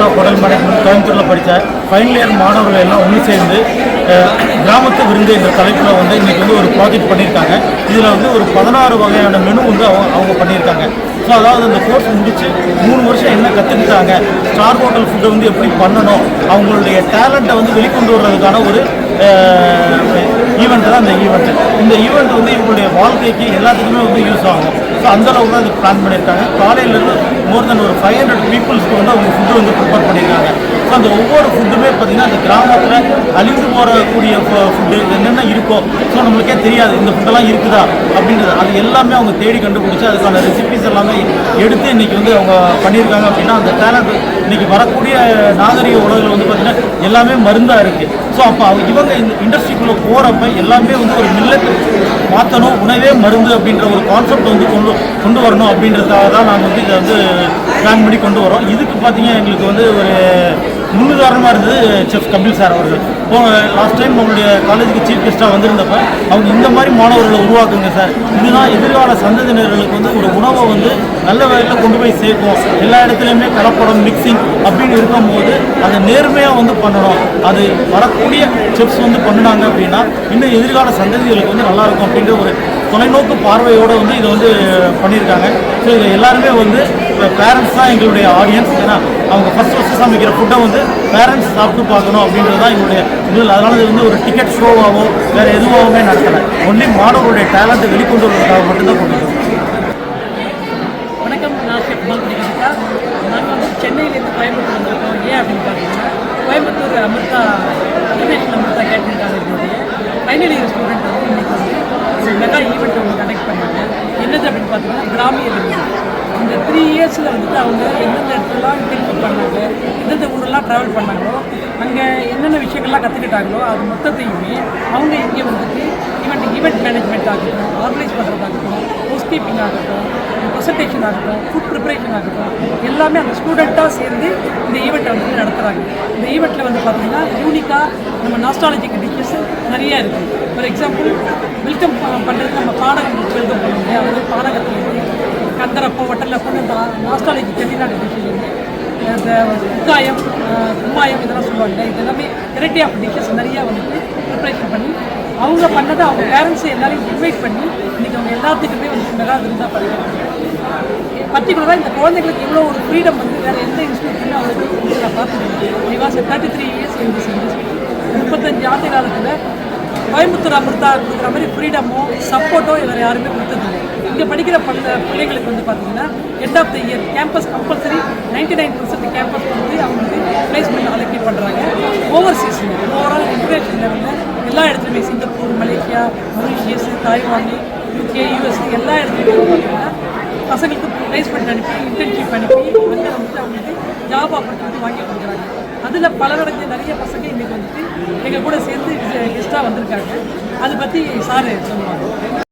Quota கொடல் management கோயம்புத்தூரில் படித்த final year மாணவர்கள் எல்லாம் ஒன்று சேர்ந்து கிராமத்து விருந்து என்ற தலைப்பில் வந்து இன்றைக்கி வந்து ஒரு ப்ராஜெக்ட் பண்ணியிருக்காங்க. இதில் வந்து ஒரு பதினாறு வகையான மெனு வந்து அவங்க அவங்க பண்ணியிருக்காங்க. ஸோ அதாவது அந்த கோர்ஸ் முடிச்சு மூணு வருஷம் என்ன கற்றுக்கிட்டாங்க ஸ்டார் ஹோட்டல் ஃபுட்டை வந்து எப்படி பண்ணணும் அவங்களுடைய டேலண்ட்டை வந்து வெளிக்கொண்டு வர்றதுக்கான ஒரு ஈவெண்ட் தான் அந்த ஈவெண்ட் இந்த ஈவெண்ட் வந்து இவங்களுடைய வாழ்க்கைக்கு எல்லாத்துக்குமே வந்து யூஸ் ஆகும். ஸோ அந்தளவுக்கு தான் இது பிளான் பண்ணியிருக்காங்க. காலையிலேருந்து மோர் தென் ஒரு ஃபைவ் ஹண்ட்ரட் பீப்புள்ஸ்க்கு வந்து அவங்க ஃபுட்டு வந்து ப்ரிப்பேர் பண்ணியிருக்காங்க ஸோ அந்த ஒவ்வொரு ஃபுட்டுமே பார்த்தீங்கன்னா அந்த கிராமத்தில் அழிந்து போகக்கூடிய ஃபுட்டு என்னென்ன இருக்கோ ஸோ நம்மளுக்கே தெரியாது இந்த ஃபுட்டெல்லாம் இருக்குதா அப்படின்றது. அது எல்லாமே அவங்க தேடி கண்டுபிடிச்சி அதுக்கான ரெசிபிஸ் எல்லாமே எடுத்து இன்றைக்கி வந்து அவங்க பண்ணியிருக்காங்க அப்படின்னா அந்த டேலண்ட் இன்றைக்கி வரக்கூடிய நாகரிக உலகில் வந்து பார்த்தீங்கன்னா எல்லாமே மருந்தாக இருக்குது ஸோ அப்போ இவங்க இந்த இண்டஸ்ட்ரிக்குள்ளே போகிறப்ப எல்லாமே வந்து ஒரு மில்லத்தை மாற்றணும் உணவே மருந்து அப்படின்ற ஒரு கான்செப்ட் வந்து கொண்டு கொண்டு வரணும் அப்படின்றதுக்காக தான் நாங்கள் வந்து இதை வந்து பிளான் பண்ணி கொண்டு வரோம் இதுக்கு பார்த்தீங்கன்னா எங்களுக்கு வந்து ஒரு முன்னுதாரணமாக இருந்தது செஃப் கபில் சார் அவர்கள். இப்போ லாஸ்ட் டைம் உங்களுடைய காலேஜுக்கு சீஃப் கெஸ்ட்டாக வந்திருந்தப்ப அவங்க இந்த மாதிரி மாணவர்களை உருவாக்குங்க சார் இதுதான் எதிர்கால சந்ததியினர்களுக்கு வந்து ஒரு உணவை வந்து நல்ல வகையில் கொண்டு போய் சேர்க்கும். எல்லா இடத்துலையுமே கலப்படம் மிக்சிங் அப்படின்னு இருக்கும்போது அதை நேர்மையாக வந்து பண்ணணும். அது வரக்கூடிய செஃப்ஸ் வந்து பண்ணினாங்க அப்படின்னா இன்னும் எதிர்கால சந்ததிகளுக்கு வந்து நல்லாயிருக்கும் அப்படின்ற ஒரு தொலைநோக்கு பார்வையோடு வந்து இதை வந்து பண்ணியிருக்காங்க. ஸோ இதை எல்லாருமே வந்து பேரண்ட்ஸ் தான் எங்களுடைய ஆடியன்ஸ் ஏன்னா அவங்க ஃபஸ்ட் ஃபஸ்ட்டு சமைக்கிற ஃபுட்டை வந்து பேரண்ட்ஸ் சாப்பிட்டு பார்க்கணும் அப்படின்றது தான் எங்களுடைய முதல். அதனால் இது வந்து ஒரு டிக்கெட் ஷோவாகவோ வேறு எதுவாகவுமே நடத்தலை ஒன்லி மாணவர்களுடைய டேலண்ட்டை வெளிக்கொண்டு வருவதற்காக மட்டும்தான் கொண்டு வணக்கம் நான் ஷெஃப் மல்பி நாங்கள் வந்து சென்னையிலேருந்து கோயம்புத்தூர் வந்திருக்கோம். ஏன் அப்படின்னு பார்த்தீங்கன்னா கோயம்புத்தூர் அமிர்தா இன்டர்நேஷனல் அமிர்தா கேட்டரிங் காலேஜுடைய ஃபைனல் இயர் ஸ்டூடெண்ட் வந்து இன்னைக்கு வந்து மெகா ஈவெண்ட் ஒன்று கனெக்ட் பண்ணாங்க. என்னது அப்படின்னு பார்த்தீங்கன்னா கிராமிய இந்த த்ரீ இயர்ஸில் வந்துட்டு அவங்க எந்தெந்த இடத்துலலாம் திருப்பி பண்ணாங்க எந்தெந்த ஊரெல்லாம் ட்ராவல் பண்ணாங்களோ அங்கே என்னென்ன விஷயங்கள்லாம் கற்றுக்கிட்டாங்களோ அது மொத்தத்தையுமே அவங்க இங்கே வந்துட்டு ஈவெண்ட் ஈவெண்ட் மேனேஜ்மெண்ட் ஆகட்டும் ஆர்கனைஸ் பண்ணுறதாகட்டும் ஹவுஸ் கீப்பிங் ஆகட்டும் ப்ரெசன்டேஷன் ஆகட்டும் ஃபுட் ப்ரிப்பரேஷன் ஆகட்டும் எல்லாமே அந்த ஸ்டூடெண்ட்டாக சேர்ந்து இந்த ஈவெண்ட்டை வந்து நடத்துகிறாங்க இந்த ஈவெண்ட்டில் வந்து பார்த்திங்கன்னா யூனிக்காக நம்ம நாஸ்டாலஜிக்கு டிஷ்ஷஸ் நிறைய இருக்குது ஃபார் எக்ஸாம்பிள் வெல்கம் பண்ணுறதுக்கு நம்ம பாடகம் வெல்கம் பண்ண அதாவது பாடகத்தில் கந்தரப்போ வட்டலப்போ இந்த நாஸ்டாலஜி செட்டிநாடு டிஷ்ஷுலேருந்து இந்த உக்காயம் கும்மாயம் இதெல்லாம் சொல்லுவாங்க இது எல்லாமே வெரைட்டி ஆஃப் டிஷ்ஷஸ் நிறையா வந்துட்டு ப்ரிப்ரேஷன் பண்ணி அவங்க பண்ணதை அவங்க பேரண்ட்ஸை எல்லாரையும் இன்வைட் பண்ணி இன்றைக்கி அவங்க எல்லாத்துக்குமே வந்து மெகா இருந்தால் பண்ணுவாங்க பர்டிகுலராக இந்த குழந்தைங்களுக்கு இவ்வளோ ஒரு ஃப்ரீடம் வந்து வேறு எந்த இன்ஸ்டியூட்லையும் அவங்களுக்கு வந்து நான் பார்த்தது was thirty three years in this industry முப்பத்தஞ்சு ஆண்டு காலத்தில் கோயம்புத்தூர் அமிர்தா கொடுக்குற மாதிரி ஃப்ரீடமோ சப்போர்ட்டோ இவர் யாருமே கொடுத்ததில்லை. இங்கே படிக்கிற பள்ள பிள்ளைங்களுக்கு வந்து பார்த்தீங்கன்னா end of the year campus compulsory ninety nine percent campus வந்து அவங்களுக்கு பிளேஸ்மெண்ட் அலோகேட் பண்ணுறாங்க ஓவர்சீஸ் ஓவரால் இன்டர்நேஷனல் லெவலில் எல்லா இடத்துலையுமே Singapore Malaysia Mauritius Taiwan UK US எல்லா இடத்துலையுமே பார்த்தீங்கன்னா பசங்களுக்கு பிளேஸ்மெண்ட் அனுப்பி இன்டர்ன்ஷிப் அனுப்பி வந்து வந்துட்டு அவங்களுக்கு ஜாப் ஆப்பர்ச்சுனிட்டி வாங்கி கொடுக்குறாங்க. அதில் பலரடைஞ்ச நிறைய பசங்க இன்றைக்கி வந்துட்டு எங்கள் கூட சேர்ந்து கெஸ்ட்டாக வந்திருக்காங்க. அதை பற்றி சார் சொல்லுவாங்க